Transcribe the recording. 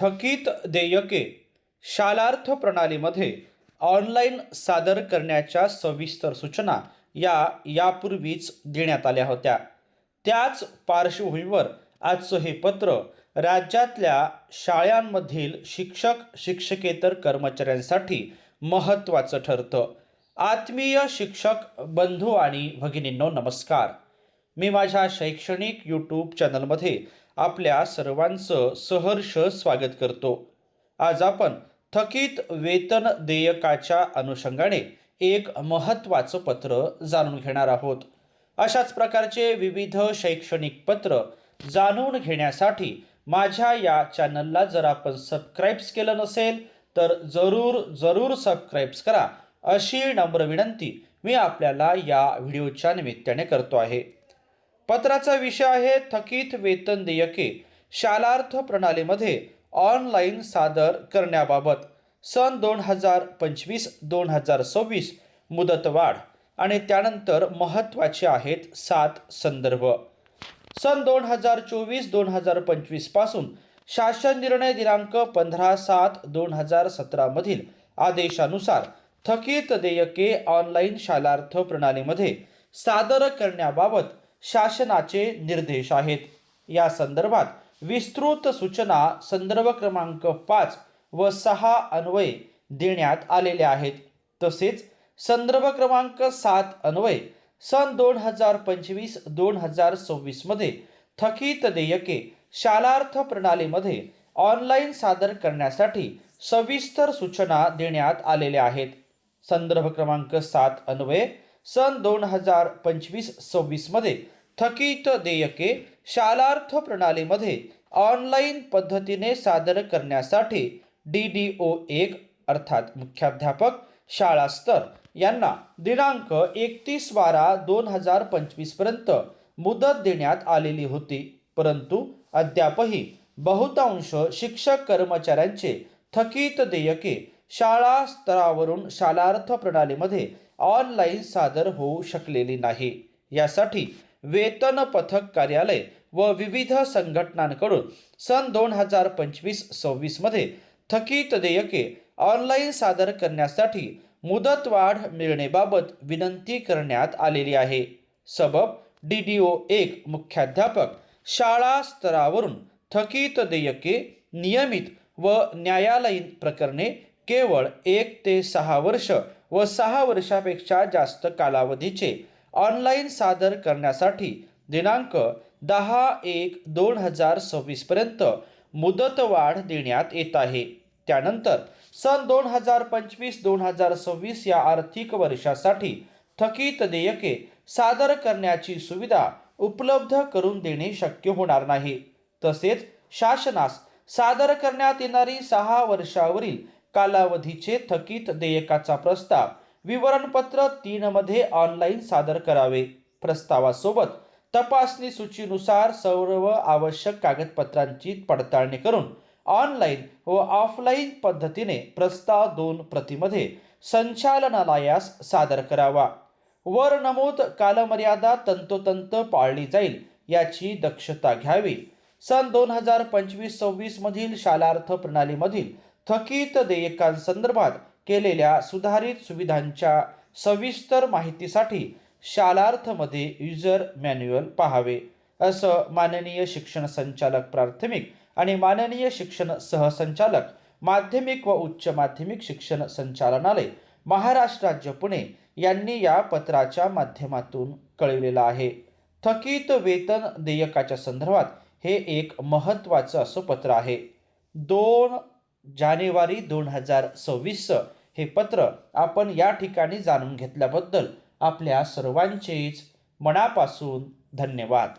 थकीत देयके शालार्थ प्रणालीमध्ये ऑनलाईन सादर करण्याच्या सविस्तर सूचना या यापूर्वीच देण्यात आल्या होत्या. त्याच पार्श्वभूमीवर आजचं हे पत्र राज्यातल्या शाळांमधील शिक्षक शिक्षकेतर कर्मचाऱ्यांसाठी महत्त्वाचं ठरतं. आत्मीय शिक्षक बंधू आणि भगिनींनो नमस्कार. मी माझ्या शैक्षणिक यूट्यूब चॅनलमध्ये आपल्या सर्वांचं सहर्ष स्वागत करतो. आज आपण थकीत वेतन देयकाच्या अनुषंगाने एक महत्त्वाचं पत्र जाणून घेणार आहोत. अशाच प्रकारचे विविध शैक्षणिक पत्र जाणून घेण्यासाठी माझ्या या चॅनलला जर आपण सबस्क्राईब्स केलं नसेल तर जरूर जरूर सबस्क्राईब्स करा अशी नम्र विनंती मी आपल्याला या व्हिडिओच्या निमित्ताने करतो आहे. पत्राचा विषय आहे थकीत वेतन देयके. शालार्थ प्रणालीमध्ये ऑनलाईन सादर करण्याबाबत सन दोन हजार पंचवीस दोन हजार सव्वीस मुदतवाढ आणि त्यानंतर महत्त्वाचे आहेत सात संदर्भ. सन दोन हजार चोवीस दोन हजार पंचवीसपासून शासन निर्णय दिनांक पंधरा सात दोन हजार सतरामधील आदेशानुसार थकीत देयके ऑनलाईन शालार्थ प्रणालीमध्ये सादर करण्याबाबत शासनाचे निर्देश आहेत. या संदर्भात विस्तृत सूचना संदर्भ क्रमांक पाच व सहा अन्वये देण्यात आलेल्या आहेत. तसेच संदर्भ क्रमांक सात अन्वये सन दोन हजार पंचवीस दोन हजार सव्वीसमध्ये थकीत देयके शालार्थ प्रणालीमध्ये ऑनलाईन सादर करण्यासाठी सविस्तर सूचना देण्यात आलेल्या आहेत. संदर्भ क्रमांक सात अन्वये सन दोन हजार पंचवीस सव्वीसमध्ये थकीत देयके शालार्थ प्रणालीमध्ये ऑनलाईन पद्धतीने सादर करण्यासाठी डी डी ओ एक अर्थात मुख्याध्यापक शाळा स्तर यांना दिनांक एकतीस बारा दोन हजार पंचवीसपर्यंत मुदत देण्यात आलेली होती. परंतु अद्यापही बहुतांश शिक्षक कर्मचाऱ्यांचे थकीत देयके शाळा स्तरावरून शालार्थ प्रणालीमध्ये ऑनलाईन सादर होऊ शकलेली नाही. यासाठी वेतन पथक कार्यालय व विविध संघटनांकडून सन दोन हजार पंचवीस सव्वीसमध्ये थकीत देयके ऑनलाईन सादर करण्यासाठी मुदतवाढ मिळणेबाबत विनंती करण्यात आलेली आहे. सबब डी डी ओ एक मुख्याध्यापक शाळा स्तरावरून थकीत देयके नियमित व न्यायालयीन प्रकरणे केवळ एक ते सहा वर्ष व सहा वर्षापेक्षा जास्त कालावधीचे ऑनलाईन सादर करण्यासाठी दिनांक दहा एक दोन हजार सव्वीसपर्यंत मुदतवाढ देण्यात येत आहे. त्यानंतर सन दोन हजार पंचवीस दोन हजार सव्वीस या आर्थिक वर्षासाठी थकीत देयके सादर करण्याची सुविधा उपलब्ध करून देणे शक्य होणार नाही. तसेच शासनास सादर करण्यात येणारी सहा वर्षावरील कालावधीचे थकीत देयकाचा प्रस्ताव विवरणपत्र तीनमध्ये ऑनलाईन सादर करावे. प्रस्तावासोबत तपासणी सूचीनुसार सर्व आवश्यक कागदपत्रांची पडताळणी करून ऑनलाईन व ऑफलाईन पद्धतीने प्रस्ताव दोन प्रतीमध्ये संचालनालयास सादर करावा. वर नमूद कालमर्यादा तंतोतंत पाळली जाईल याची दक्षता घ्यावी. सन दोन हजार पंचवीस सव्वीसमधील शालार्थ प्रणालीमधील थकीत देयकांसंदर्भात केलेल्या सुधारित सुविधांच्या सविस्तर माहितीसाठी शालार्थमध्ये युजर मॅन्युअल पाहावे असं माननीय शिक्षण संचालक प्राथमिक आणि माननीय शिक्षण सहसंचालक माध्यमिक व उच्च माध्यमिक शिक्षण संचालनालय महाराष्ट्र राज्य पुणे यांनी या पत्राच्या माध्यमातून कळविलेलं आहे. थकीत वेतन देयकाच्या संदर्भात हे एक महत्त्वाचं असं पत्र आहे. दोन जानेवारी दोन हजार सव्वीस हे पत्र आपण या ठिकाणी जाणून घेतल्याबद्दल आपल्या सर्वांचेच मनापासून धन्यवाद.